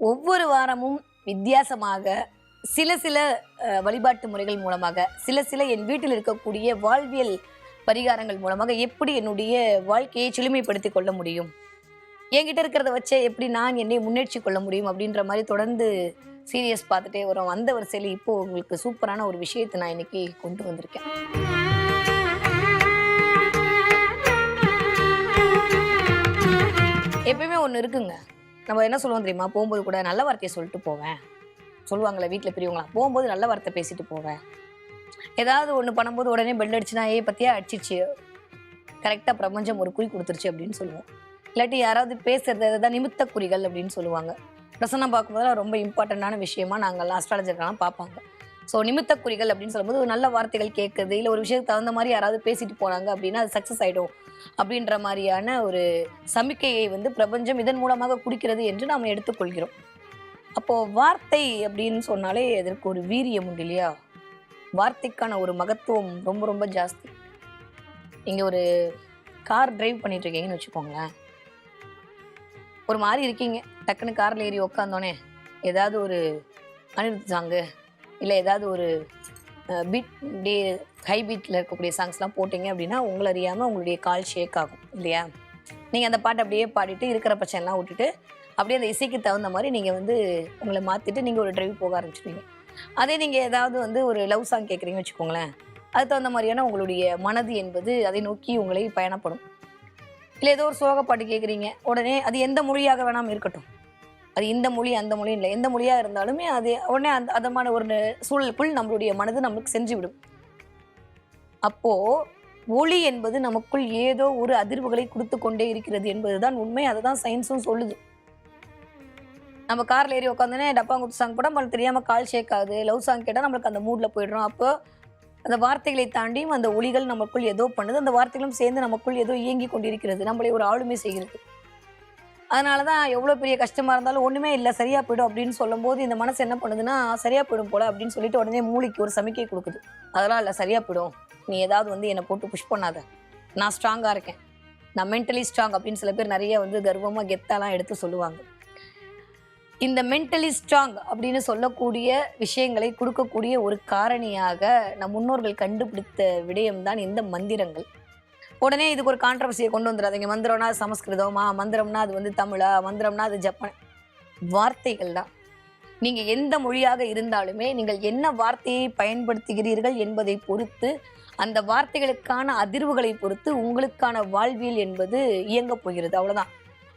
ஒவ்வொரு வாரமும் வித்தியாசமாக சில சில வழிபாட்டு முறைகள் மூலமாக சில சில என் வீட்டில் இருக்கக்கூடிய வாழ்வியல் பரிகாரங்கள் மூலமாக எப்படி என்னுடைய வாழ்க்கையை செழுமைப்படுத்தி கொள்ள முடியும்? என்கிட்ட இருக்கிறத வச்சே எப்படி நான் என்னை முன்னேற்றி கொள்ள முடியும் அப்படின்ற மாதிரி தொடர்ந்து சீரியஸ் பார்த்துட்டே வரும். அந்த வரிசையில் இப்போ உங்களுக்கு சூப்பரான ஒரு விஷயத்தை நான் இன்னைக்கு கொண்டு வந்திருக்கேன். எப்பயுமே ஒன்று இருக்குங்க. நம்ம என்ன சொல்லுவோம் தெரியுமா? போகும்போது கூட நல்ல வார்த்தையை சொல்லிட்டு போவேன். சொல்லுவாங்களே வீட்டில் பெரியவங்களாம் போகும்போது நல்ல வார்த்தை பேசிட்டு போவேன். ஏதாவது ஒன்று பண்ணும்போது உடனே பெல் அடிச்சுனா ஏ பத்தியா அடிச்சிச்சு கரெக்டாக பிரபஞ்சம் ஒரு குறி கொடுத்துருச்சு அப்படின்னு சொல்லுவோம். இல்லாட்டி யாராவது பேசுறது அதுதான் நிமித்த குறிகள் அப்படின்னு சொல்லுவாங்க. பிரசன்னம் பார்க்கும்போது ரொம்ப இம்பார்ட்டண்ட்டான விஷயமா நாங்கள் அஸ்ட்ராலஜர்லாம் பார்ப்பாங்க. ஸோ நிமித்த குறிகள் அப்படின்னு சொல்லும்போது ஒரு நல்ல வார்த்தைகள் கேட்குறது இல்லை ஒரு விஷயத்துக்கு தகுந்த மாதிரி யாராவது பேசிட்டு போனாங்க அப்படின்னா அது சக்ஸஸ் ஆகிடும் அப்படின்ற மாதிரியான ஒரு சமிக்கையை வந்து பிரபஞ்சம் இதன் மூலமாக குடிக்கிறது என்று நாம் எடுத்துக்கொள்கிறோம். அப்போது வார்த்தை அப்படின்னு சொன்னாலே அதற்கு ஒரு வீரியம் உண்டு இல்லையா? வார்த்தைக்கான ஒரு மகத்துவம் ரொம்ப ரொம்ப ஜாஸ்தி. இங்கே ஒரு கார் டிரைவ் பண்ணிட்டு இருக்கீங்கன்னு வச்சுக்கோங்களேன். ஒரு மாதிரி இருக்கீங்க. டக்குன்னு காரில் ஏறி உக்காந்தோடனே ஏதாவது ஒரு அனிருத் சாங்கு இல்லை ஏதாவது ஒரு பீட் டே ஹை பீட்டில் இருக்கக்கூடிய சாங்ஸ்லாம் போட்டிங்க அப்படின்னா உங்களை அறியாமல் உங்களுடைய கால் ஷேக் ஆகும் இல்லையா? நீங்கள் அந்த பாட்டை அப்படியே பாடிட்டு இருக்கிற பிரச்சனைலாம் விட்டுட்டு அப்படியே அந்த இசைக்கு தகுந்த மாதிரி நீங்கள் வந்து உங்களை மாற்றிட்டு நீங்கள் ஒரு ட்ரைவ் போக ஆரம்பிச்சிடுவீங்க அதே நீங்கள் ஏதாவது வந்து ஒரு லவ் சாங் கேட்குறீங்கன்னு வச்சுக்கோங்களேன் அதுக்கு தகுந்த மாதிரியான உங்களுடைய மனது என்பது அதை நோக்கி உங்களை பயணப்படும். இல்லை ஏதோ ஒரு சோக பாட்டு கேட்குறீங்க உடனே அது எந்த மொழியாக வேணாமல் இருக்கட்டும். அது இந்த மொழி அந்த மொழி இல்லை. எந்த மொழியாக இருந்தாலுமே அது உடனே அந்த அதமான ஒரு சூழலுக்குள் நம்மளுடைய மனது நமக்கு செஞ்சுவிடும். விடும் அப்போ ஒளி என்பது நமக்குள் ஏதோ ஒரு அதிர்வுகளை கொடுத்து கொண்டே இருக்கிறது என்பதுதான் உண்மை. அதை தான் சயின்ஸும் சொல்லுது. நம்ம கார்ல ஏறி உட்காந்தோன்னே டப்பாங்குத்து சாங் போட்டால் நம்மளுக்கு தெரியாமல் கால் ஷேக் ஆகுது. லவ் சாங் கேட்டால் நம்மளுக்கு அந்த மூடில் போயிடுறோம் அப்போ அந்த வார்த்தைகளை தாண்டியும் அந்த ஒளிகள் நமக்குள் ஏதோ பண்ணுது. அந்த வார்த்தைகளும் சேர்ந்து நமக்குள் ஏதோ இயங்கி கொண்டிருக்கிறது. நம்மளை ஒரு ஆளுமை செய்கிறது. அதனால தான் எவ்வளோ பெரிய கஷ்டமாக இருந்தாலும் ஒன்றுமே இல்லை சரியாக போயிடும் அப்படின்னு சொல்லும்போது இந்த மனசு என்ன பண்ணுதுன்னா சரியாக போயிடும் போல அப்படின்னு சொல்லிட்டு உடனே மூளைக்கு ஒரு சமிக்கை கொடுக்குது. அதெல்லாம் இல்லை சரியாக போயிடும். நீ ஏதாவது வந்து என்னை போட்டு புஷ் பண்ணாத. நான் ஸ்ட்ராங்காக இருக்கேன். நான் மென்டலி ஸ்ட்ராங் அப்படின்னு சில பேர் நிறைய வந்து கர்வமாக கெத்தாலாம் எடுத்து சொல்லுவாங்க. இந்த மென்டலி ஸ்ட்ராங் அப்படின்னு சொல்லக்கூடிய விஷயங்களை கொடுக்கக்கூடிய ஒரு காரணியாக நம் முன்னோர்கள் கண்டுபிடித்த விடயம்தான் இந்த மந்திரங்கள். உடனே இதுக்கு ஒரு கான்ட்ரவர்சியை கொண்டு வந்துடாதீங்க. மந்திரம்னா அது சமஸ்கிருதமா மந்திரம்னா அது வந்து தமிழா மந்திரம்னா அது ஜப்பான். வார்த்தைகள் தான் நீங்கள் எந்த மொழியாக இருந்தாலுமே நீங்கள் என்ன வார்த்தையை பயன்படுத்துகிறீர்கள் என்பதை பொறுத்து அந்த வார்த்தைகளுக்கான அதிர்வுகளை பொறுத்து உங்களுக்கான வாழ்வியல் என்பது இயங்கப் போகிறது. அவ்வளோதான்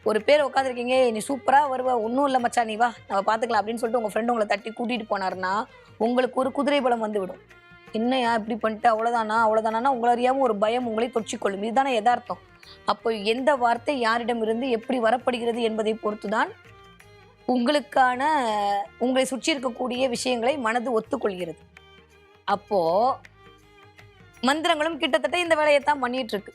ஒரு பேர் உட்காந்துருக்கீங்க நீ சூப்பராக வருவ ஒன்றும் இல்லை மச்சான் நீ வா நம்ம பார்த்துக்கலாம் அப்படின்னு சொல்லிட்டு உங்கள் ஃப்ரெண்டு உங்களை தட்டி கூட்டிகிட்டு போனாருன்னா உங்களுக்கு ஒரு குதிரை பலம் வந்து விடும். என்னையா இப்படி பண்ணிட்டு? அவ்வளோதானா அவ்வளோதானா உங்களை அறியாமல் ஒரு பயம் உங்களை தொற்றிக்கொள்ளும். இதுதானே யதார்த்தம். அப்போ எந்த வார்த்தை யாரிடமிருந்து எப்படி வரப்படுகிறது என்பதை பொறுத்து தான் உங்களுக்கான உங்களை சுற்றி இருக்கக்கூடிய விஷயங்களை மனது ஒத்துக்கொள்கிறது. அப்போ மந்திரங்களும் கிட்டத்தட்ட இந்த வேலையைத்தான் பண்ணிட்டு இருக்கு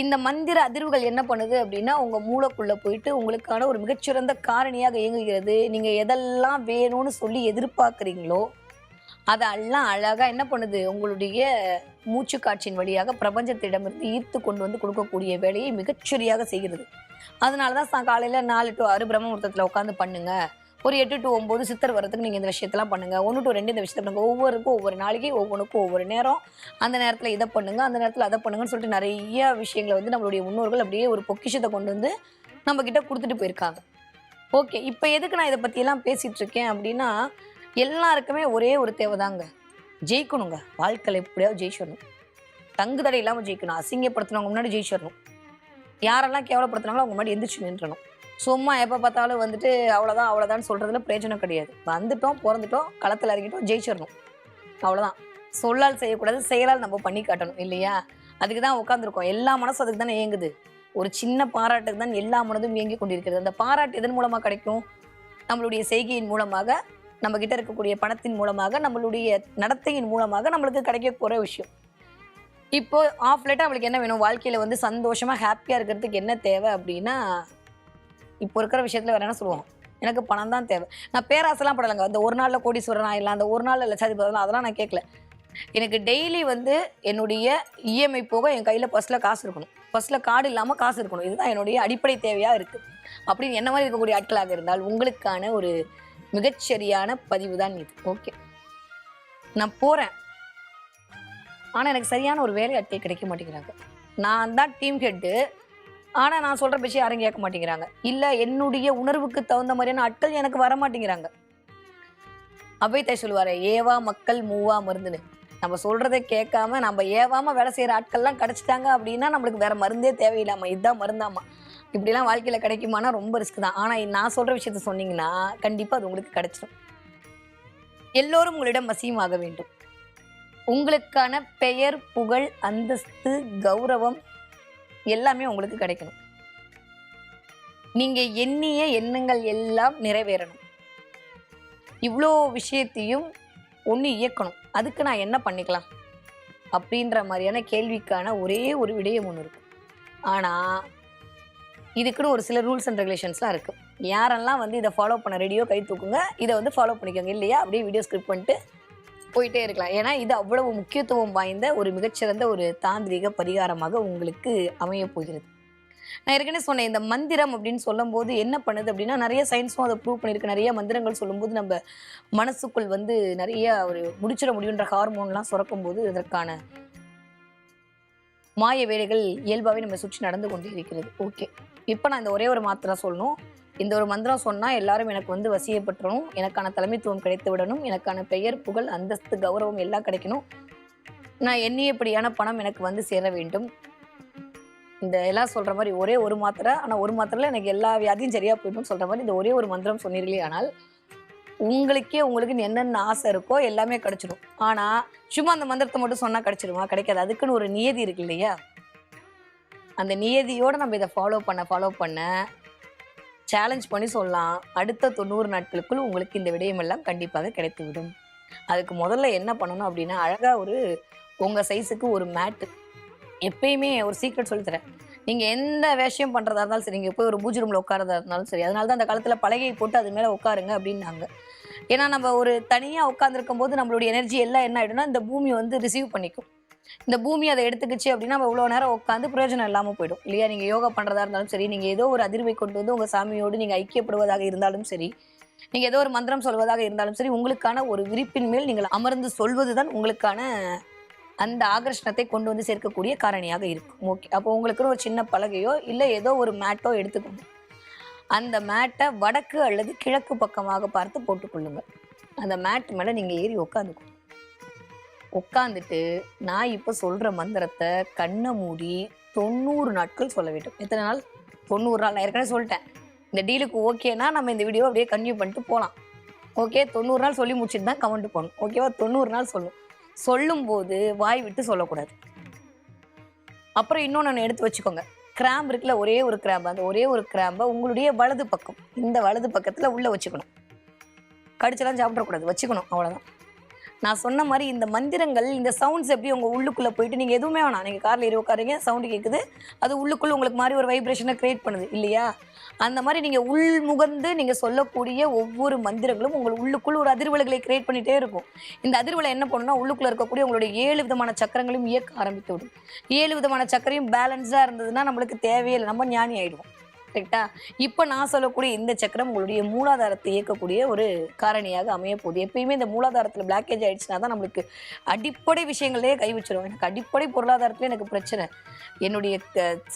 இந்த மந்திர அதிர்வுகள் என்ன பண்ணுது அப்படின்னா உங்க மூளைக்குள்ள போயிட்டு உங்களுக்கான ஒரு மிகச்சிறந்த காரணியாக இயங்குகிறது. நீங்க எதெல்லாம் வேணும்னு சொல்லி எதிர்பார்க்குறீங்களோ அதெல்லாம் அழகாக என்ன பண்ணுது? உங்களுடைய மூச்சு காட்சியின் வழியாக பிரபஞ்சத்திடமிருந்து ஈர்த்து கொண்டு வந்து கொடுக்கக்கூடிய வேலையை மிகச்சரியாக செய்கிறது. அதனால தான் சா காலையில் நாலு டு ஆறு பிரம்மமுகூர்த்தத்தில் உட்காந்து பண்ணுங்க. ஒரு எட்டு டு ஒம்பது சித்தர் வரதுக்கு நீங்கள் இந்த விஷயத்தெல்லாம் பண்ணுங்க. ஒன்று டு ரெண்டு இந்த விஷயத்தை பண்ணுங்க. ஒவ்வொருக்கும் ஒவ்வொரு நாளைக்கு ஒவ்வொன்றுக்கும் ஒவ்வொரு நேரம். அந்த நேரத்தில் இதை பண்ணுங்க அந்த நேரத்தில் அதை பண்ணுங்கன்னு சொல்லிட்டு நிறைய விஷயங்களை வந்து நம்மளுடைய முன்னோர்கள் அப்படியே ஒரு பொக்கிஷத்தை கொண்டு வந்து நம்மக்கிட்ட கொடுத்துட்டு போயிருக்காங்க. ஓகே இப்போ எதுக்கு நான் இதை பற்றியெல்லாம் பேசிகிட்டு இருக்கேன் அப்படின்னா எல்லாருக்குமே ஒரே ஒரு தேவைதாங்க. ஜெயிக்கணுங்க. வாழ்க்கையில் எப்படியாவது ஜெயிச்சிடணும் தங்கு தடை இல்லாமல் ஜெயிக்கணும். அசிங்கப்படுத்தினவங்க முன்னாடி ஜெயிச்சிடணும் யாரெல்லாம் கேவலப்படுத்தினாங்களோ அவங்க முன்னாடி எந்திரிச்சு நின்றணும் சும்மா எப்போ பார்த்தாலும் வந்துட்டு அவ்வளோதான் அவ்வளோதான் சொல்கிறதுல பிரயோஜனம் கிடையாது. வந்துட்டோம் பிறந்துட்டோம் களத்தில் இறங்கிட்டோம் ஜெயிச்சிடணும் அவ்வளோதான் சொல்லால் செய்யக்கூடாது செயலால் நம்ம பண்ணி காட்டணும் இல்லையா? அதுக்கு தான் உட்காந்துருக்கோம் எல்லா மனசும் அதுக்கு தானே இயங்குது. ஒரு சின்ன பாராட்டுக்கு தான் எல்லா மனதும் இயங்கி கொண்டிருக்கிறது. அந்த பாராட்டு எதன் மூலமாக கிடைக்கும்? நம்மளுடைய செய்கையின் மூலமாக நம்ம கிட்ட இருக்கக்கூடிய பணத்தின் மூலமாக நம்மளுடைய நடத்தையின் மூலமாக நம்மளுக்கு கிடைக்கக்கூடிய விஷயம். இப்போ ஆஃப் லைட்டாக அவளுக்கு என்ன வேணும்? வாழ்க்கையில் வந்து சந்தோஷமாக ஹாப்பியாக இருக்கிறதுக்கு என்ன தேவை அப்படின்னா இப்போ இருக்கிற விஷயத்தில் வேற என்ன சொல்லுவோம் எனக்கு பணம் தான் தேவை. நான் பேராசெல்லாம் படலைங்க. அந்த ஒரு நாளில் கோடீஸ்வரன் ஆயிடலாம் அந்த ஒரு நாளில் லட்சாதிபதி அதெல்லாம் நான் கேட்கல. எனக்கு டெய்லி வந்து என்னுடைய இஎம்ஐ போக என் கையில் பர்ஸில் காசு இருக்கணும். ஃபர்ஸ்ட்ல கார்டு இல்லாமல் காசு இருக்கணும். இதுதான் என்னுடைய அடிப்படை தேவையாக இருக்குது அப்படின்னு என்ன மாதிரி இருக்கக்கூடிய ஆட்களாக இருந்தால் உங்களுக்கான ஒரு மிகச்சரியான பதிவு தான் இது. ஓகே நான் போகிறேன் ஆனால் எனக்கு சரியான ஒரு வேலை ஆட்கள் கிடைக்க மாட்டேங்கிறாங்க. நான் தான் டீம் ஹெட்டு ஆனால் நான் சொல்கிற பேச்சு யாரும் கேட்க மாட்டேங்கிறாங்க. இல்லை என்னுடைய உணர்வுக்கு தகுந்த மாதிரியான ஆட்கள் எனக்கு வர மாட்டேங்கிறாங்க. அபயத்தை சொல்லுவாரு ஏவா மக்கள் மூவா மருந்துன்னு. நம்ம சொல்றதை கேட்காம நம்ம ஏவாம வேலை செய்யற ஆட்கள்லாம் கிடைச்சிட்டாங்க அப்படின்னா நம்மளுக்கு வேற மருந்தே தேவையில்லாம இதுதான் மருந்தாமா? இப்படிலாம் வாழ்க்கையில் கிடைக்குமானா ரொம்ப ரிஸ்க் தான். ஆனால் நான் சொல்கிற விஷயத்த சொன்னீங்கன்னா கண்டிப்பாக அது உங்களுக்கு கிடைச்சிடும் எல்லோரும் உங்களிடம் வசியமாக வேண்டும். உங்களுக்கான பெயர் புகழ் அந்தஸ்து கௌரவம் எல்லாமே உங்களுக்கு கிடைக்கணும். நீங்கள் எண்ணிய எண்ணங்கள் எல்லாம் நிறைவேறணும். இவ்வளோ விஷயத்தையும் ஒன்று இயக்கணும். அதுக்கு நான் என்ன பண்ணிக்கலாம்? அப்படின்ற மாதிரியான கேள்விக்கான ஒரே ஒரு விடயம் ஒன்று இருக்கு. ஆனால் இதுக்குன்னு ஒரு சில ரூல்ஸ் அண்ட் ரெகுலேஷன்ஸ்லாம் இருக்குது யாரெல்லாம் வந்து இதை ஃபாலோ பண்ண ரெடியோ கை தூக்குங்க இதை வந்து ஃபாலோ பண்ணிக்கோங்க. இல்லையா? அப்படியே வீடியோ ஸ்கிரிப்ட் பண்ணிட்டு போயிட்டே இருக்கலாம். ஏன்னா இது அவ்வளவு முக்கியத்துவம் வாய்ந்த ஒரு மிகச்சிறந்த ஒரு தாந்திரிக பரிகாரமாக உங்களுக்கு அமைய போகிறது. நான் ஏற்கனவே சொன்னேன் இந்த மந்திரம் அப்படின்னு சொல்லும்போது என்ன பண்ணுது அப்படின்னா நிறைய சயின்ஸும் அதை ப்ரூவ் பண்ணியிருக்கு. நிறைய மந்திரங்கள் சொல்லும்போது நம்ம மனசுக்குள் வந்து நிறைய ஒரு முடிச்சிட முடியுன்ற ஹார்மோன்லாம் சுரக்கும் போது இதற்கான மாய வேலைகள் இயல்பாகவே நம்ம சுற்றி நடந்து கொண்டு இருக்கிறது. ஓகே இப்போ நான் இந்த ஒரே ஒரு மாத்திரம் சொல்லணும். இந்த ஒரு மந்திரம் சொன்னால் எல்லாரும் எனக்கு வந்து வசியப்பட்டுறணும். எனக்கான தலைமைத்துவம் கிடைத்து விடணும் எனக்கான பெயர் புகழ் அந்தஸ்து கௌரவம் எல்லாம் கிடைக்கணும். நான் எண்ணியபடியான பணம் எனக்கு வந்து சேர வேண்டும். இந்த எல்லாம் சொல்கிற மாதிரி ஒரே ஒரு மாத்திரை. ஆனால் ஒரு மாத்திரையில் எனக்கு எல்லா வியாதியும் சரியாக போயிடும்னு சொல்கிற மாதிரி இந்த ஒரே ஒரு மந்திரம் சொன்னீர்களே ஆனால் உங்களுக்கே உங்களுக்கு என்னென்ன ஆசை இருக்கோ எல்லாமே கிடச்சிடும் ஆனால் சும்மா அந்த மந்திரத்தை மட்டும் சொன்னால் கிடச்சிடுமா கிடைக்காது. அதுக்குன்னு ஒரு நியதி இருக்கு இல்லையா? அந்த நியதியோட நம்ம இதை ஃபாலோ பண்ண ஃபாலோ பண்ண சேலஞ்ச் பண்ணி சொல்லலாம். அடுத்த தொண்ணூறு நாட்களுக்குள் உங்களுக்கு இந்த விடயமெல்லாம் கண்டிப்பாக கிடைத்துவிடும். அதுக்கு முதல்ல என்ன பண்ணணும் அப்படின்னா அழகாக ஒரு உங்கள் சைஸுக்கு ஒரு மேட்டு எப்பயுமே ஒரு சீக்ரெட் சொல்லித்தரேன் நீங்கள் எந்த வேஷம் பண்ணுறதா இருந்தாலும் சரி நீங்கள் போய் ஒரு பூஜை ரூமில் உட்காரதா இருந்தாலும் சரி அதனால தான் அந்த காலத்தில் பலகையை போட்டு அது மேலே உட்காருங்க அப்படின்னாங்க. ஏன்னா நம்ம ஒரு தனியாக உட்காந்துருக்கும் போது நம்மளுடைய எனர்ஜி எல்லாம் என்ன ஆகிடும்னா இந்த பூமி வந்து ரிசீவ் பண்ணிக்கும். இந்த பூமி அதை எடுத்துக்கிச்சு அப்படின்னா நம்ம இவ்வளோ நேரம் உட்காந்து பிரயோஜனம் இல்லாமல் போயிடும். இல்லையா? நீங்கள் யோகா பண்ணுறதா இருந்தாலும் சரி நீங்கள் ஏதோ ஒரு அதிர்வை கொண்டு வந்து உங்கள் சாமியோடு நீங்கள் ஐக்கியப்படுவதாக இருந்தாலும் சரி நீங்கள் ஏதோ ஒரு மந்திரம் சொல்வதாக இருந்தாலும் சரி உங்களுக்கான ஒரு விரிப்பின் மேல் நீங்கள் அமர்ந்து சொல்வது தான் உங்களுக்கான அந்த ஆகர்ஷணத்தை கொண்டு வந்து சேர்க்கக்கூடிய காரணியாக இருக்கும். ஓகே. அப்போ உங்களுக்குன்னு ஒரு சின்ன பலகையோ இல்லை ஏதோ ஒரு மேட்டோ எடுத்துக்கோங்க. அந்த மேட்டை வடக்கு அல்லது கிழக்கு பக்கமாக பார்த்து போட்டுக்கொள்ளுங்க. அந்த மேட் மேலே நீங்கள் ஏறி உட்காந்துக்கோங்க. உட்காந்துட்டு நான் இப்போ சொல்கிற மந்திரத்தை கண்ணை மூடி தொண்ணூறு நாட்கள் சொல்ல வேண்டும். எத்தனை நாள்? தொண்ணூறு நாள். நான் ஏற்கனவே சொல்லிட்டேன். இந்த டீலுக்கு ஓகேனா நம்ம இந்த வீடியோ அப்படியே கன்டினியூ பண்ணிட்டு போகலாம் ஓகே தொண்ணூறு நாள் சொல்லி முடிச்சுட்டு தான் கமெண்ட் போகணும் ஓகேவா தொண்ணூறு நாள் சொல்லும். சொல்லும்போது வாய் விட்டு சொல்லக்கூடாது. அப்புறம் இன்னொன்று ஒன்று எடுத்து வச்சுக்கோங்க. கிராம்பு இருக்குல்ல ஒரே ஒரு கிராம்பு அந்த ஒரே ஒரு கிராம்பை உங்களுடைய வலது பக்கம். இந்த வலது பக்கத்தில் உள்ளே வச்சுக்கணும். கடிச்செல்லாம் சாப்பிடக்கூடாது. வச்சுக்கணும். அவ்வளோதான் நான் சொன்ன மாதிரி இந்த மந்திரங்கள் இந்த சவுண்ட்ஸ் எப்படி உங்கள் உள்ளுக்குள்ளே போயிட்டு நீங்கள் எதுவுமே வேணாம். நீங்கள் காரில் ஏறி உட்காருங்க சவுண்டு கேட்குது அது உள்ளுக்குள்ளே உங்களுக்கு மாதிரி ஒரு வைப்ரேஷனை க்ரியேட் பண்ணுது இல்லையா? அந்த மாதிரி நீங்கள் உள்முகந்து நீங்கள் சொல்லக்கூடிய ஒவ்வொரு மந்திரங்களும் உங்கள் உள்ளுக்குள் ஒரு அதிர்வலைகளை கிரியேட் பண்ணிகிட்டே இருக்கும். இந்த அதிர்வலை என்ன பண்ணுன்னா உள்ளுக்குள்ளே இருக்கக்கூடிய உங்களுடைய ஏழு விதமான சக்கரங்களையும் இயக்க ஆரம்பித்து விடும். ஏழு விதமான சக்கரையும் பேலன்ஸாக இருந்ததுன்னா நம்மளுக்கு தேவையில்லை நம்ம ஞானி ஆகிடுவோம் கரெக்டா இப்போ நான் சொல்லக்கூடிய இந்த சக்கரம் உங்களுடைய மூலாதாரத்தை இயக்கக்கூடிய ஒரு காரணியாக அமைய போகுது எப்பயுமே இந்த மூலாதாரத்தில் பிளாக்கேஜ் ஆயிடுச்சுன்னா தான் நம்மளுக்கு அடிப்படை விஷயங்களே கைவிச்சிடும் எனக்கு அடிப்படை பொருளாதாரத்துல எனக்கு பிரச்சனை. என்னுடைய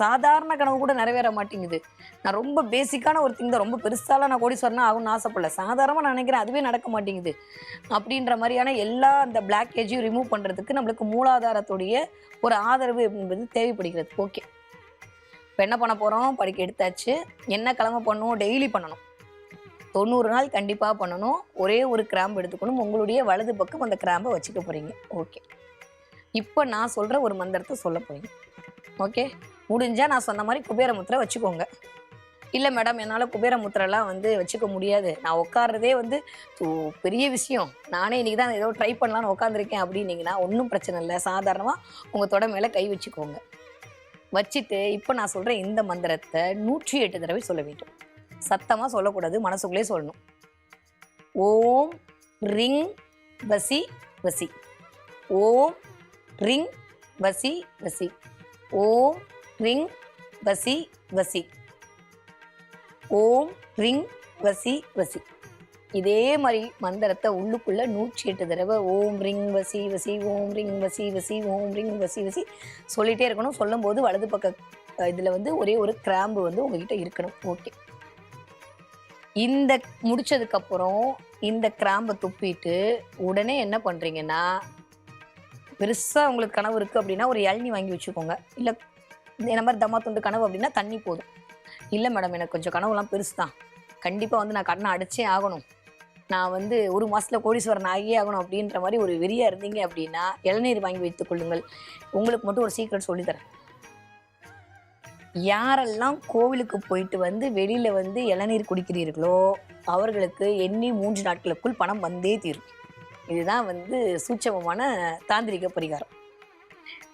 சாதாரண கனவு கூட நிறைவேற மாட்டேங்குது. நான் ரொம்ப பேசிக்கான ஒரு திங் தான். ரொம்ப பெருசாலாம் நான் கோடீஸ்வரனா ஆகும்னு ஆசைப்படல. சாதாரணமாக நான் நினைக்கிறேன் அதுவே நடக்க மாட்டேங்குது. அப்படின்ற மாதிரியான எல்லா அந்த பிளாக்கேஜையும் ரிமூவ் பண்ணுறதுக்கு நம்மளுக்கு மூலாதாரத்துடைய ஒரு ஆதரவு என்பது தேவைப்படுகிறது. ஓகே இப்போ என்ன பண்ண போகிறோம் படிக்க எடுத்தாச்சு. என்ன கிழமை பண்ணணும்? டெய்லி பண்ணணும். தொண்ணூறு நாள் கண்டிப்பாக பண்ணணும். ஒரே ஒரு கிராம்பு எடுத்துக்கணும். உங்களுடைய வலது பக்கம் அந்த கிராம்பை வச்சுக்க போகிறீங்க ஓகே. இப்போ நான் சொல்கிற ஒரு மந்திரத்தை சொல்ல போகிறீங்க ஓகே? முடிஞ்சால் நான் சொன்ன மாதிரி குபேர முத்திரை வச்சுக்கோங்க. இல்லை மேடம் என்னால் குபேர முத்திரெல்லாம் வந்து வச்சுக்க முடியாது. நான் உட்கார்றதே வந்து பெரிய விஷயம். நானே இன்னைக்கு தான் ஏதோ ட்ரை பண்ணலான்னு உட்காந்துருக்கேன் அப்படின்னீங்கன்னா ஒன்றும் பிரச்சனை இல்லை. சாதாரணமாக உங்கள் தொட மேலே கை வச்சுக்கோங்க. வச்சுட்டு இப்போ நான் சொல்கிற இந்த மந்திரத்தை நூற்றி எட்டு தடவை சொல்ல வேண்டும். சத்தமாக சொல்லக்கூடாது மனசுக்குள்ளே சொல்லணும். ஓம் ரிங் வசி வசி. ஓம் ரிங் வசி வசி. ஓம் ரிங் வசி வசி. ஓம் ரிங் வசி வசி. இதே மாதிரி மந்திரத்தை உள்ளுக்குள்ள நூற்றி எட்டு தடவை ஓம் ரிங் வசி வசி ஓம் ரிங் வசி வசி ஓம் ரிங் வசி வசி சொல்லிட்டே இருக்கணும். சொல்லும்போது வலது பக்க இதில் இதுல வந்து ஒரே ஒரு கிராம்பு வந்து உங்ககிட்ட இருக்கணும். ஓகே. இந்த முடிச்சதுக்கு அப்புறம் இந்த கிராம்பை துப்பிட்டு உடனே என்ன பண்றீங்கன்னா பெருசா உங்களுக்கு கனவு இருக்கு அப்படின்னா ஒரு இளநி வாங்கி வச்சுக்கோங்க. இல்ல இந்த மாதிரி தம்மா துண்டு கனவு அப்படின்னா தண்ணி போதும். இல்லை மேடம் எனக்கு கொஞ்சம் கனவுலாம் பெருசு தான் கண்டிப்பாக வந்து நான் கடனை அடிச்சே ஆகணும். நான் வந்து ஒரு மாதத்தில் கோடீஸ்வரன் ஆகியே ஆகணும் அப்படின்ற மாதிரி ஒரு வெறியாக இருந்தீங்க அப்படின்னா இளநீர் வாங்கி வைத்துக் கொள்ளுங்கள். உங்களுக்கு மட்டும் ஒரு சீக்ரெட் சொல்லித்தரேன் யாரெல்லாம் கோவிலுக்கு போயிட்டு வந்து வெளியில் வந்து இளநீர் குடிக்கிறீர்களோ அவர்களுக்கு எண்ணி மூன்று நாட்களுக்குள் பணம் வந்தே தீரும். இதுதான் வந்து சூட்சமமான தாந்திரிக பரிகாரம்.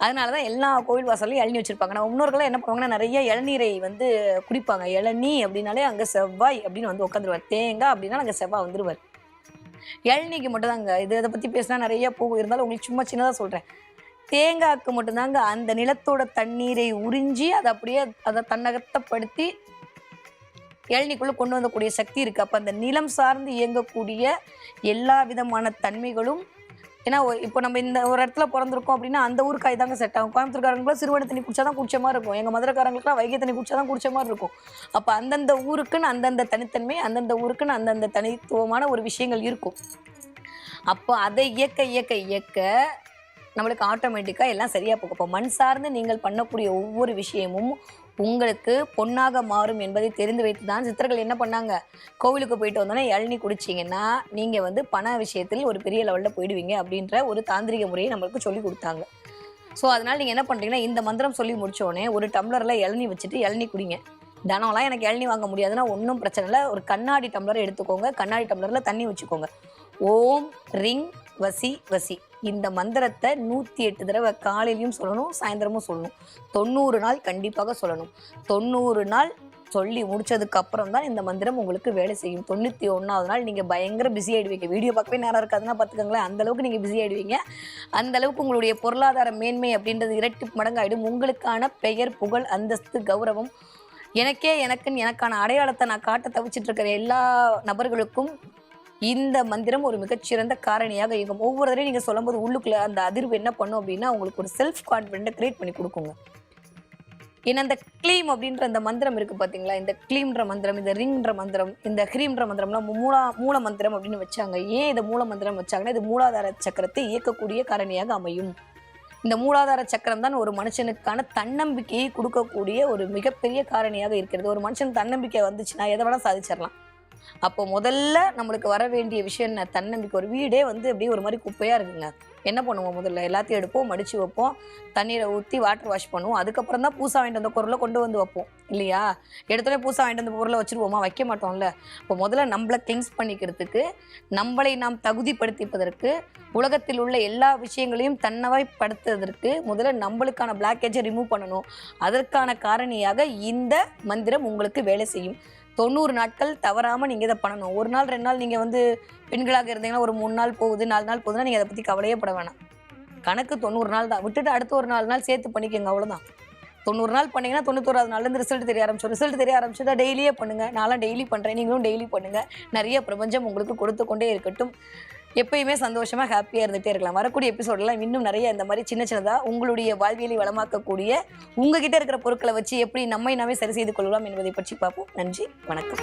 அதனால தான் எல்லா கோவில் வாசலையும் இளநீ வச்சுருப்பாங்க. நம்ம முன்னோர்கள்லாம் என்ன பண்ணுவாங்கன்னா நிறைய இளநீரை வந்து குடிப்பாங்க. இளநீ அப்படின்னாலே அங்கே செவ்வாய் அப்படின்னு வந்து உட்காந்துருவார். தேங்காய் அப்படின்னா அங்கே செவ்வாய் வந்துடுவார் இளநீக்கு மட்டும் தாங்க இது இதை பற்றி பேசினா நிறைய போகும். இருந்தாலும் உங்களுக்கு சும்மா சின்னதாக சொல்கிறேன் தேங்காய்க்கு மட்டும்தாங்க அந்த நிலத்தோட தண்ணீரை உறிஞ்சி அதை அப்படியே அதை தன்னகத்தப்படுத்தி இளநிக்குள்ளே கொண்டு வந்தக்கூடிய சக்தி இருக்குது அப்போ அந்த நிலம் சார்ந்து இயங்கக்கூடிய எல்லா விதமான தன்மைகளும் ஏன்னா இப்போ நம்ம இந்த ஒரு இடத்துல பிறந்திருக்கோம் அப்படின்னா அந்த ஊர் காய் தாங்க செட் ஆகும். கோயம்புத்தூர்காரங்களுக்குலாம் சிறுவனை தண்ணி குடிச்சா தான் குடிச்ச மாதிரி இருக்கும். எங்கள் மதுரைக்காரங்களுக்குலாம் வைகை தண்ணி குடிச்சா தான் குடிச்ச மாதிரி இருக்கும். அப்போ அந்தந்த ஊருக்குன்னு அந்தந்த தனித்தன்மை அந்தந்த ஊருக்குன்னு அந்தந்த தனித்துவமான ஒரு விஷயங்கள் இருக்கும். அப்போ அதை இயக்க இயக்க இயக்க நம்மளுக்கு ஆட்டோமேட்டிக்காக எல்லாம் சரியாக போகும். இப்போ மண் சார்ந்து நீங்கள் பண்ணக்கூடிய ஒவ்வொரு விஷயமும் உங்களுக்கு பொன்னாக மாறும் என்பதை தெரிந்து வைத்து தான் சித்தர்கள் என்ன பண்ணாங்க? கோவிலுக்கு போயிட்டு வந்தோன்னே இளநீ குடிச்சிங்கன்னா நீங்கள் வந்து பண விஷயத்தில் ஒரு பெரிய லெவலில் போயிடுவீங்க அப்படின்ற ஒரு தாந்திரிக முறையை நம்மளுக்கு சொல்லி கொடுத்தாங்க. ஸோ அதனால் நீங்கள் என்ன பண்ணுறீங்கன்னா இந்த மந்திரம் சொல்லி முடிச்சோடனே ஒரு டம்ளரில் இளநீ வச்சுட்டு இளநீ குடிங்க. தனம்லாம் எனக்கு இளநீ வாங்க முடியாதுன்னா ஒன்றும் பிரச்சனை இல்லை. ஒரு கண்ணாடி டம்ளரை எடுத்துக்கோங்க. கண்ணாடி டம்ளரில் தண்ணி வச்சுக்கோங்க. ஓம் ரிங் வசி வசி. இந்த மந்திரத்தை நூற்றி எட்டு தடவை காலையிலையும் சொல்லணும் சாயந்தரமும் சொல்லணும். தொண்ணூறு நாள் கண்டிப்பாக சொல்லணும். தொண்ணூறு நாள் சொல்லி முடிச்சதுக்கு அப்புறம் தான் இந்த மந்திரம் உங்களுக்கு வேலை செய்யும். தொண்ணூற்றி ஒன்றாவது நாள் நீங்கள் பயங்கர பிஸி ஆயிடுவீங்க. வீடியோ பார்க்கவே நேரம் இருக்காதுன்னா பார்த்துக்கோங்களேன். அந்த அளவுக்கு நீங்கள் பிஸி ஆயிடுவீங்க. அந்த அளவுக்கு உங்களுடைய பொருளாதார மேன்மை அப்படின்றது இரட்டி மடங்காயிடும். உங்களுக்கான பெயர் புகழ் அந்தஸ்து கௌரவம். எனக்கே எனக்குன்னு எனக்கான அடையாளத்தை நான் காட்ட தவிச்சிட்டு இருக்கிற எல்லா நபர்களுக்கும் இந்த மந்திரம் ஒரு மிகச்சிறந்த காரணியாக இயங்கும் ஒவ்வொரு தடவையும் நீங்கள் சொல்லும்போது உள்ளுக்குள்ள அந்த அதிர்வு என்ன பண்ணும் அப்படின்னா உங்களுக்கு ஒரு செல்ஃப் கான்ஃபிடென்ட்டை கிரியேட் பண்ணி கொடுக்குங்க. ஏன்னா இந்த க்ளீம் அப்படின்ற அந்த மந்திரம் இருக்கு பாத்தீங்களா? இந்த க்ளீம்ன்ற மந்திரம் இந்த ரிங்ன்ற மந்திரம் இந்த ஹ்ரீம்ன்ற மந்திரம்லாம் மூலா மூல மந்திரம் அப்படின்னு வச்சாங்க. ஏன் இந்த மூல மந்திரம் வச்சாங்கன்னா இது மூலாதார சக்கரத்தை இயக்கக்கூடிய காரணியாக அமையும். இந்த மூலாதார சக்கரம் தான் ஒரு மனுஷனுக்கான தன்னம்பிக்கையை கொடுக்கக்கூடிய ஒரு மிகப்பெரிய காரணியாக இருக்கிறது. ஒரு மனுஷன் தன்னம்பிக்கை வந்துச்சுன்னா எதை வேணா சாதிச்சிடலாம். அப்போ முதல்ல நம்மளுக்கு வர வேண்டிய விஷயம் என்ன? தன்னம்பிக்கை. ஒரு வீடே வந்து அப்படியே ஒரு மாதிரி குப்பையாக இருக்குங்க. என்ன பண்ணுவோம் முதல்ல? எல்லாத்தையும் எடுப்போம் மடிச்சு வைப்போம் தண்ணீரை ஊற்றி வாட்டர் வாஷ் பண்ணுவோம். அதுக்கப்புறம் தான் பூசா வாங்கிட்டு வந்த பொருளை கொண்டு வந்து வைப்போம். இல்லையா? எடுத்தோடனே பூசா வாங்கிட்டு வந்த பொருளை வச்சிருவோமா? வைக்க மாட்டோம்ல. இப்போ முதல்ல நம்மளை கிளிங்ஸ் பண்ணிக்கிறதுக்கு நம்மளை நாம் தகுதிப்படுத்திப்பதற்கு உலகத்தில் உள்ள எல்லா விஷயங்களையும் தன்னவாய்ப்படுத்துவதற்கு முதல்ல நம்மளுக்கான பிளாக்கேஜை ரிமூவ் பண்ணணும். அதற்கான காரணியாக இந்த மந்திரம் உங்களுக்கு வேலை செய்யும். தொண்ணூறு நாட்கள் தவறாமல் நீங்கள் இதை பண்ணணும். ஒரு நாள் ரெண்டு நாள் நீங்கள் வந்து பெண்களாக இருந்தீங்கன்னா ஒரு மூணு நாள் போகுது நாலு நாள் போகுதுன்னா நீங்கள் அதை பற்றி கவலையே பட வேணாம். கணக்கு தொண்ணூறு நாள் தான். விட்டுட்டு அடுத்த ஒரு நாலு நாள் சேர்த்து பண்ணிக்கோங்க அவ்வளோதான் தொண்ணூறு நாள் பண்ணீங்கன்னா தொண்ணூத்தோராது நாள்லேருந்து ரிசல்ட் தெரிய ஆரம்பிச்சோம் ரிசல்ட் தெரிய ஆரம்பிச்சதா டெய்லியே பண்ணுங்கள் நான்லாம் டெய்லி பண்ணுறேன் நீங்களும் டெய்லி பண்ணுங்கள் நிறைய பிரபஞ்சம் உங்களுக்கு கொடுத்து கொண்டே இருக்கட்டும். எப்பயுமே சந்தோஷமாக ஹாப்பியாக இருந்துகிட்டே இருக்கலாம். வரக்கூடிய எபிசோடெல்லாம் இன்னும் நிறைய இந்த மாதிரி சின்ன சின்னதாக உங்களுடைய வாழ்வியலை வளமாக்கக்கூடிய உங்ககிட்ட இருக்கிற பொருட்களை வச்சு எப்படி நம்மை நாமே சரி செய்து கொள்ளலாம் என்பதை பற்றி பார்ப்போம். நன்றி வணக்கம்.